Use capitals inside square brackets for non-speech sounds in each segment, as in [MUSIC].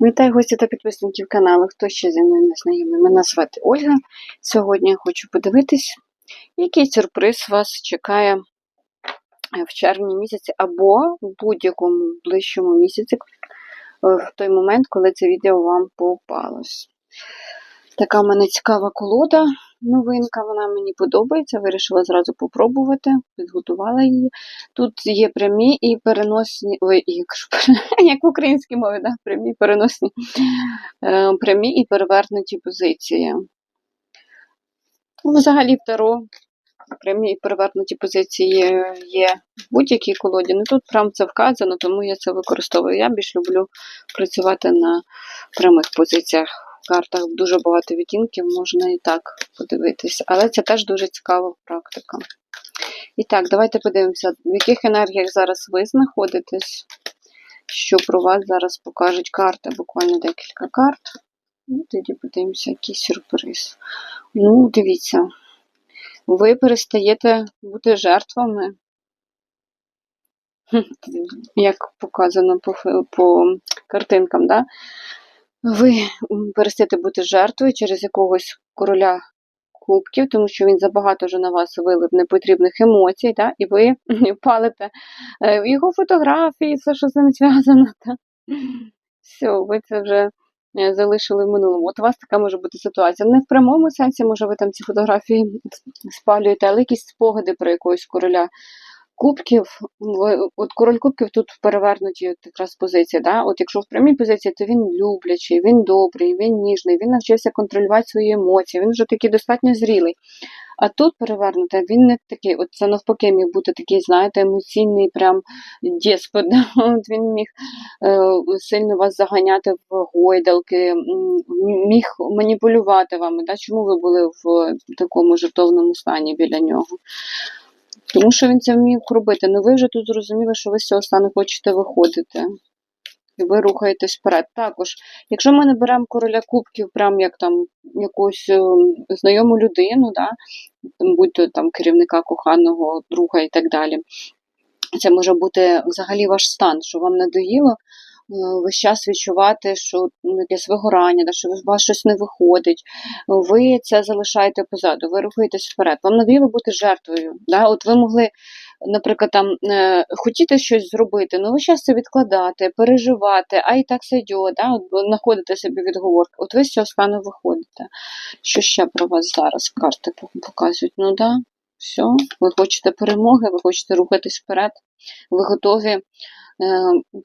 Вітаю гості та підписників каналу. Хто ще зі мною не знайомий? Мене звати Ольга. Сьогодні я хочу подивитись, який сюрприз вас чекає в червні місяці або в будь-якому ближчому місяці, е, в той момент, коли це відео вам попалось. Така в мене цікава колода, новинка, вона мені подобається. Вирішила зразу попробувати, підготувала її. Тут є прямі і переносні, ой, я [LAUGHS] як в українській мові, да? прямі переносні, е, прямі і перевернуті позиції. Ну, Взагалі, Таро прямі і перевернуті позиції є в будь-якій колоді. Ну тут прям це вказано, тому я це використовую. Я більш люблю працювати на прямих позиціях. Картах дуже багато відтінків, можна і так подивитися. Але це теж дуже цікава практика. І так, давайте подивимося, в яких енергіях зараз ви знаходитесь, що про вас зараз покажуть карти, буквально декілька карт. І тоді подивимося, який сюрприз. Ну, дивіться, ви перестаєте бути жертвами, як показано по, по картинкам, да? Ви перестаєте бути жертвою через якогось короля кубків, тому що він забагато вже на вас вилив непотрібних емоцій, да? і ви [LAUGHS] палите е, його фотографії, все, що з ним зв'язано. Да? Все, ви це вже е, залишили в минулому. От у вас така може бути ситуація. Не в прямому сенсі, може, ви там ці фотографії спалюєте, але якісь спогади про якогось короля кубків, от король кубків тут в перевернутій от якраз позиції. Да? От якщо в прямій позиції, то він люблячий, він добрий, він ніжний, він навчився контролювати свої емоції, він вже такий достатньо зрілий. А тут перевернуте, він не такий, от це навпаки міг бути такий, знаєте, емоційний прям деспот. [LAUGHS] От Він міг е, сильно вас заганяти в гойдалки, міг маніпулювати вами. Да? Чому ви були в такому жертовному стані біля нього? Тому що він це вмів робити. Ну ви вже тут зрозуміли, що ви з цього стану хочете виходити. І ви рухаєтесь вперед. Також, якщо ми не беремо короля кубків, прям як там якусь е, знайому людину, да, будь-то там керівника коханого друга і так далі, це може бути взагалі ваш стан, що вам надоїло весь час відчувати, що ну, якесь вигорання, що у вас щось не виходить, ви це залишаєте позаду, ви рухаєтесь вперед. Вам надоїло бути жертвою. Да? От ви могли, наприклад, там е, хотіти щось зробити, але ви час це відкладати, переживати, а і так йде, да? От, знаходите собі відговорки. От ви з цього стану виходите. Що ще про вас зараз карти показують? Ну да, все, ви хочете перемоги, ви хочете рухатись вперед, ви готові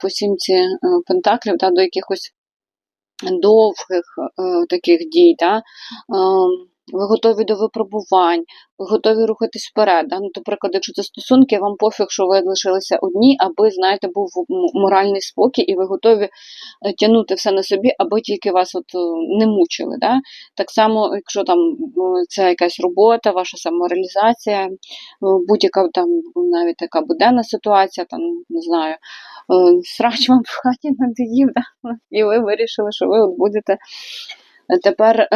по сімці е, пентаклів да, до якихось довгих е, таких дій. Да? Ви готові до випробувань, ви готові рухатись вперед. Ну, Наприклад, якщо це стосунки, вам пофіг, що ви залишилися одні, аби, знаєте, був моральний спокій, і ви готові е, тягнути все на собі, аби тільки вас от е, не мучили. Да? Так само, якщо там це якась робота, ваша самореалізація, е, будь-яка там навіть така буденна ситуація, там, не знаю, срач вам в хаті надоїв, да? і ви вирішили, що ви от будете тепер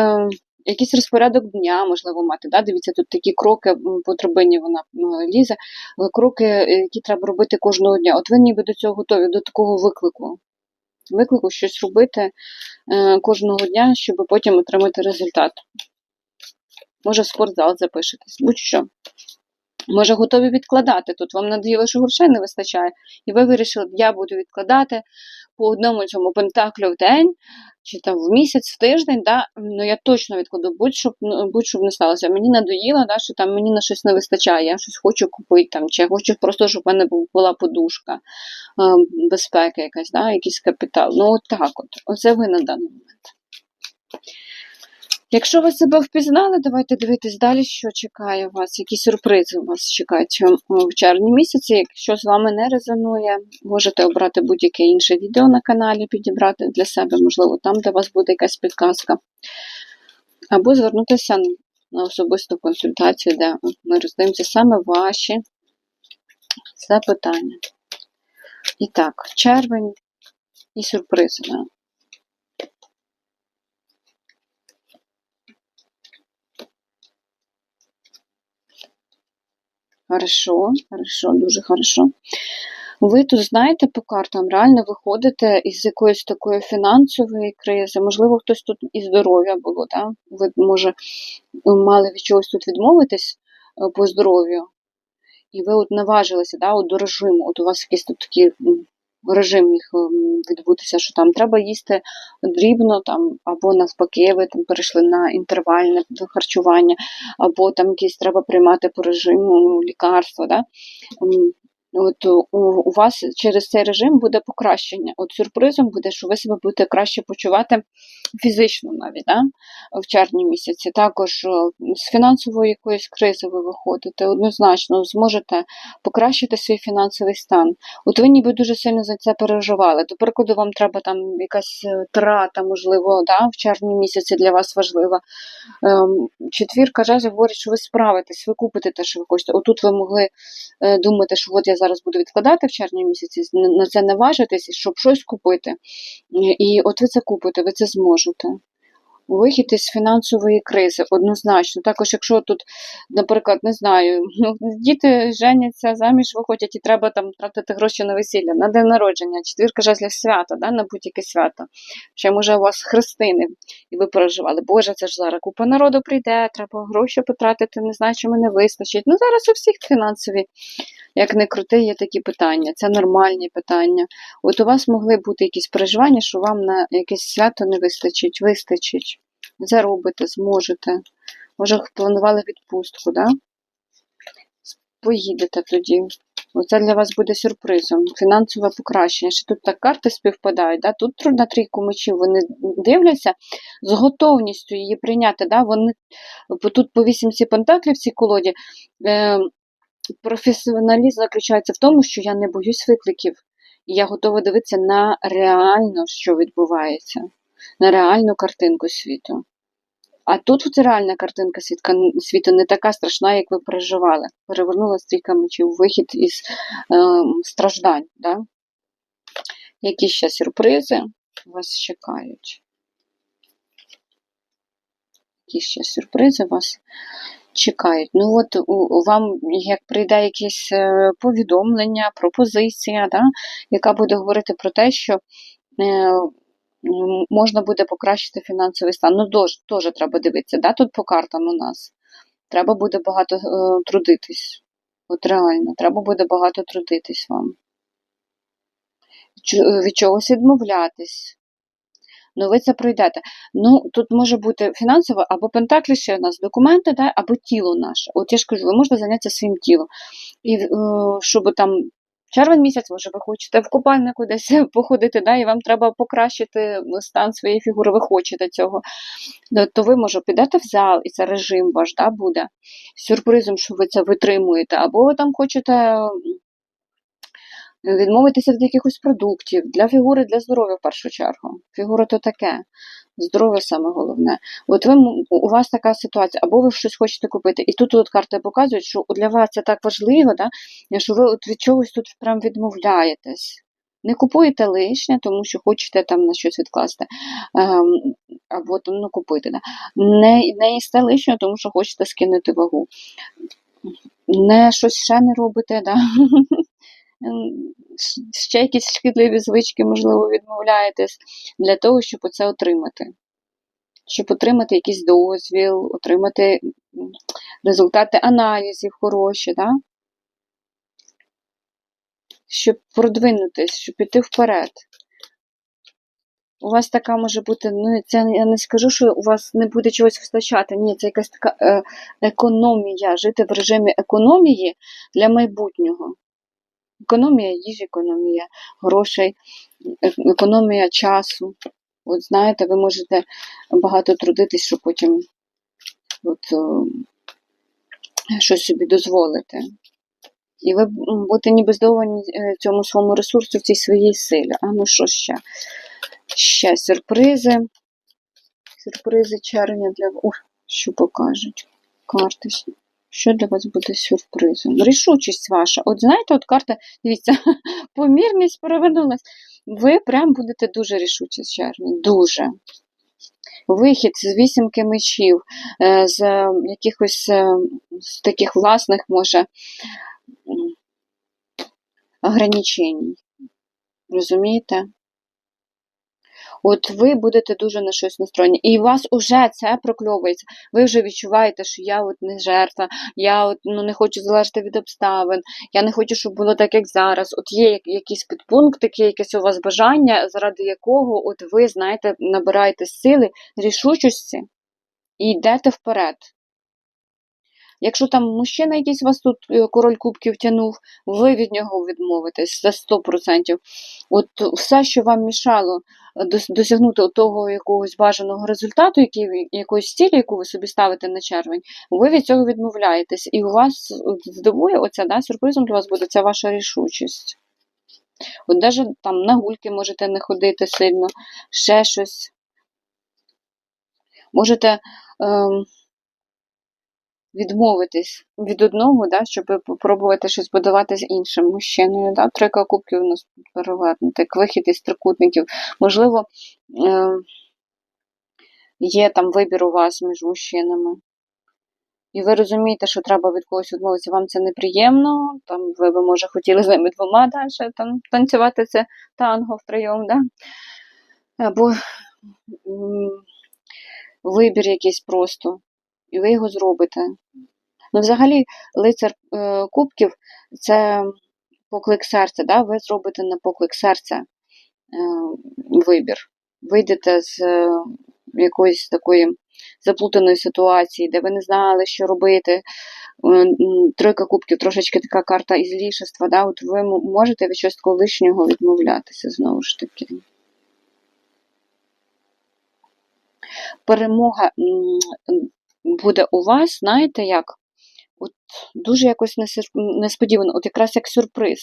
якийсь розпорядок дня, можливо, мати. Да? Дивіться, тут такі кроки по трубині вона лізе, кроки, е, які треба робити кожного дня. От ви ніби до цього готові, до такого виклику. Виклику щось робити е, кожного дня, щоб потім отримати результат. Може, в спортзал запишетесь, будь-що. Може, готові відкладати. Тут вам надоїло, що грошей не вистачає, і ви вирішили, я буду відкладати по одному цьому пентаклю в день, чи там в місяць, в тиждень, да, ну я точно відкладу, будь-що ну, будь б не сталося. Мені надоїло, да, що там мені на щось не вистачає, я щось хочу купити, там, чи я хочу просто, щоб в мене була подушка, безпека якась, да, якийсь капітал. Ну, от так от. Оце ви на даний момент. Якщо ви себе впізнали, давайте дивитись далі, що чекає вас, які сюрпризи у вас чекають в червні місяці. Якщо з вами не резонує, можете обрати будь-яке інше відео на каналі, підібрати для себе, можливо, там, де у вас буде якась підказка. Або звернутися на особисту консультацію, де ми роздивимося саме ваші запитання. І так, червень і сюрпризи. Хорошо, хорошо, дуже хорошо. Ви тут знаєте по картам, реально виходите із якоїсь такої фінансової кризи. Можливо, хтось тут і здоров'я було, да? ви, може, мали від чогось тут відмовитись е, по здоров'ю, і ви от наважилися да, от до режиму. От у вас якийсь тут такий м, режим міг ем, відбутися, що там треба їсти дрібно, там, або навпаки, ви там перейшли на інтервальне харчування, або там якісь треба приймати по режиму лікарства. Да? М, От у, вас через цей режим буде покращення. От сюрпризом буде, що ви себе будете краще почувати фізично навіть да? в червні місяці. Також з фінансової якоїсь кризи ви виходите, однозначно зможете покращити свій фінансовий стан. От ви ніби дуже сильно за це переживали. До прикладу, вам треба там якась е, трата, можливо, да? в червні місяці для вас важлива. Ем, четвірка жезлів говорить, що ви справитесь, ви купите те, що ви хочете. Отут ви могли е, думати, що от я зараз буду відкладати в червні місяці, на це наважитись, щоб щось купити. І от ви це купите, ви це зможете. Вихід із фінансової кризи, однозначно. Також, якщо тут, наприклад, не знаю, [LAUGHS] ну, діти женяться, заміж виходять і треба там тратити гроші на весілля, на день народження, четвірка жезлів свята, да, на будь-яке свято. Ще може у вас хрестини, і ви переживали, Боже, це ж зараз купа народу прийде, треба гроші потратити, не знаю, чи мене вистачить. Ну зараз у всіх фінансові, як не крути, є такі питання. Це нормальні питання. От у вас могли бути якісь переживання, що вам на якесь свято не вистачить, вистачить. Заробите, зможете. Може, планували відпустку, да? Поїдете тоді. Оце для вас буде сюрпризом. Фінансове покращення. Ще тут так карти співпадають. Да? Тут на трійку мечів вони дивляться з готовністю її прийняти. Да? Вони, тут по вісімці пентаклів в цій колоді. Е, професіоналізм заключається в тому, що я не боюсь викликів. І я готова дивитися на реально, що відбувається, на реальну картинку світу. А тут от реальна картинка світка, світу не така страшна, як ви переживали. Перевернула стрійка мечів вихід із е, страждань. Да? Які ще сюрпризи вас чекають? Які ще сюрпризи вас чекають? Ну от у, вам як прийде якесь е, повідомлення, пропозиція, да? яка буде говорити про те, що е, можна буде покращити фінансовий стан. Ну, теж, треба дивитися. Да? Тут по картам у нас. Треба буде багато е, трудитись. От реально, треба буде багато трудитись вам. Чу- Від чогось відмовлятись. Ну, ви це пройдете. Ну, тут може бути фінансово, або пентаклі ще у нас документи, да, або тіло наше. От я ж кажу, ви можете зайнятися своїм тілом. І е, щоб там червень місяць, може, ви хочете в купальнику десь [LAUGHS] походити, да, і вам треба покращити стан своєї фігури, ви хочете цього. Ну, То ви, може, підете в зал, і це режим ваш да, буде сюрпризом, що ви це витримуєте, або ви там хочете відмовитися від якихось продуктів для фігури, для здоров'я в першу чергу. Фігура то таке. Здоров'я саме головне. От ви у вас така ситуація, або ви щось хочете купити, і тут от карти показують, що для вас це так важливо, да, що ви от від чогось тут прям відмовляєтесь. Не купуєте лишнє, тому що хочете там на щось відкласти. Ем, або там ну, купити. Да. Не, не їсте лишнього, тому що хочете скинути вагу. Не щось ще не робите, да. [LAUGHS] Ще якісь шкідливі звички, можливо, відмовляєтесь для того, щоб це отримати. Щоб отримати якийсь дозвіл, отримати результати аналізів хороші, да? щоб продвинутись, щоб піти вперед. У вас така може бути, ну це я не скажу, що у вас не буде чогось вистачати. Ні, це якась така е, економія, жити в режимі економії для майбутнього. Економія їжі, економія грошей, економія часу. От знаєте, ви можете багато трудитись, щоб потім от, е, щось собі дозволити. І ви будете ніби здовані е, цьому своєму ресурсу, в цій своїй силі. А ну що ще? Ще сюрпризи. Сюрпризи червня для. Ух, що покажуть карти. Що для вас буде сюрпризом? Рішучість ваша. От знаєте, от карта, дивіться, [LAUGHS] помірність перевернулась. Ви прям будете дуже рішучі з червня. Дуже. Вихід з вісімки мечів, е, з якихось е, з таких власних, може, ограничень. Розумієте? От ви будете дуже на щось настроєні. І у вас уже це прокльовується. Ви вже відчуваєте, що я от не жертва, я от, ну, не хочу залежати від обставин, я не хочу, щоб було так, як зараз. От є якісь підпункт, таке якесь у вас бажання, заради якого от ви, знаєте, набираєте сили, рішучості і йдете вперед. Якщо там мужчина якийсь вас тут е, король кубків тянув, ви від нього відмовитесь за 100%. От все, що вам мішало е, досягнути того якогось бажаного результату, який, якоїсь цілі, яку ви собі ставите на червень, ви від цього відмовляєтесь. І у вас здивує оця, да, сюрпризом для вас буде ця ваша рішучість. От навіть там на гульки можете не ходити сильно, ще щось. Можете. Ем, відмовитись від одного, да, щоб попробувати щось будувати з іншим мужчиною. Да? Тройка кубків у нас перевернута, як вихід із трикутників. Можливо, е, є там вибір у вас між мужчинами. І ви розумієте, що треба від когось відмовитися, вам це неприємно, там ви би, може, хотіли з ними двома далі там, танцювати це танго втроєм, да? або м, вибір якийсь просто, і ви його зробите. Ну, взагалі, лицар е, кубків це поклик серця, да? ви зробите на поклик серця е, вибір. Вийдете з е, якоїсь такої заплутаної ситуації, де ви не знали, що робити. Е, Тройка кубків трошечки така карта із лішества, да? От ви можете від чогось такого лишнього відмовлятися знову ж таки. Перемога буде у вас, знаєте як? От дуже якось несподівано, от якраз як сюрприз.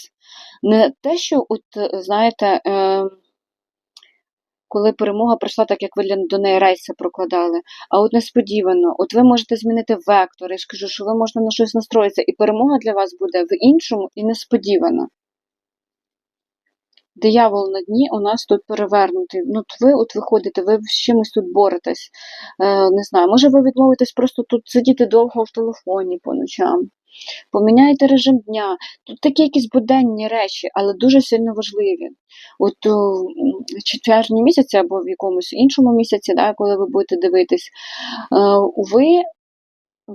Не те, що, от, знаєте, е, коли перемога прийшла так, як ви до неї рейси прокладали, а от несподівано, от ви можете змінити вектор, я ж кажу, що ви можете на щось настроїтися, і перемога для вас буде в іншому і несподівана. Диявол на дні у нас тут перевернутий. Ну, от ви от виходите, ви з чимось тут боретесь. Е, не знаю, може ви відмовитесь просто тут сидіти довго в телефоні по ночам. Поміняєте режим дня. Тут такі якісь буденні речі, але дуже сильно важливі. От у м, четверні місяці або в якомусь іншому місяці, да, коли ви будете дивитись, е, ви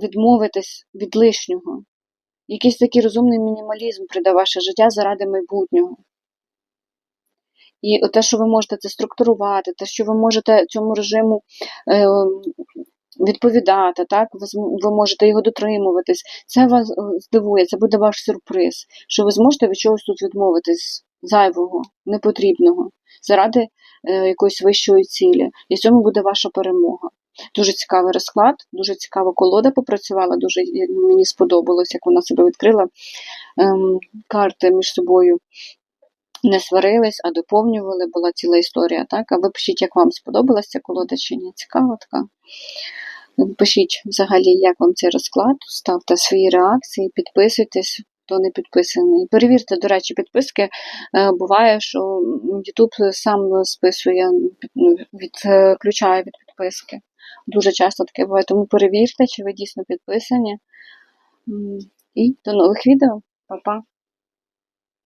відмовитесь від лишнього. Якийсь такий розумний мінімалізм прийде ваше життя заради майбутнього. І те, що ви можете це структурувати, те, що ви можете цьому режиму е, відповідати, так, ви, ви можете його дотримуватись, це вас е, здивує, це буде ваш сюрприз, що ви зможете від чогось тут відмовитись зайвого, непотрібного, заради е, якоїсь вищої цілі. І в цьому буде ваша перемога. Дуже цікавий розклад, дуже цікава колода попрацювала, дуже е, мені сподобалось, як вона себе відкрила. Ем, карти між собою не сварились, а доповнювали, була ціла історія. Так? А ви пишіть, як вам сподобалася ця колода чи ні. Цікава така. Пишіть взагалі, як вам цей розклад, ставте свої реакції, підписуйтесь, хто не підписаний. Перевірте, до речі, підписки. Е, Буває, що YouTube сам списує, ну, відключає від підписки. Дуже часто таке буває. Тому перевірте, чи ви дійсно підписані. І до нових відео. Па-па!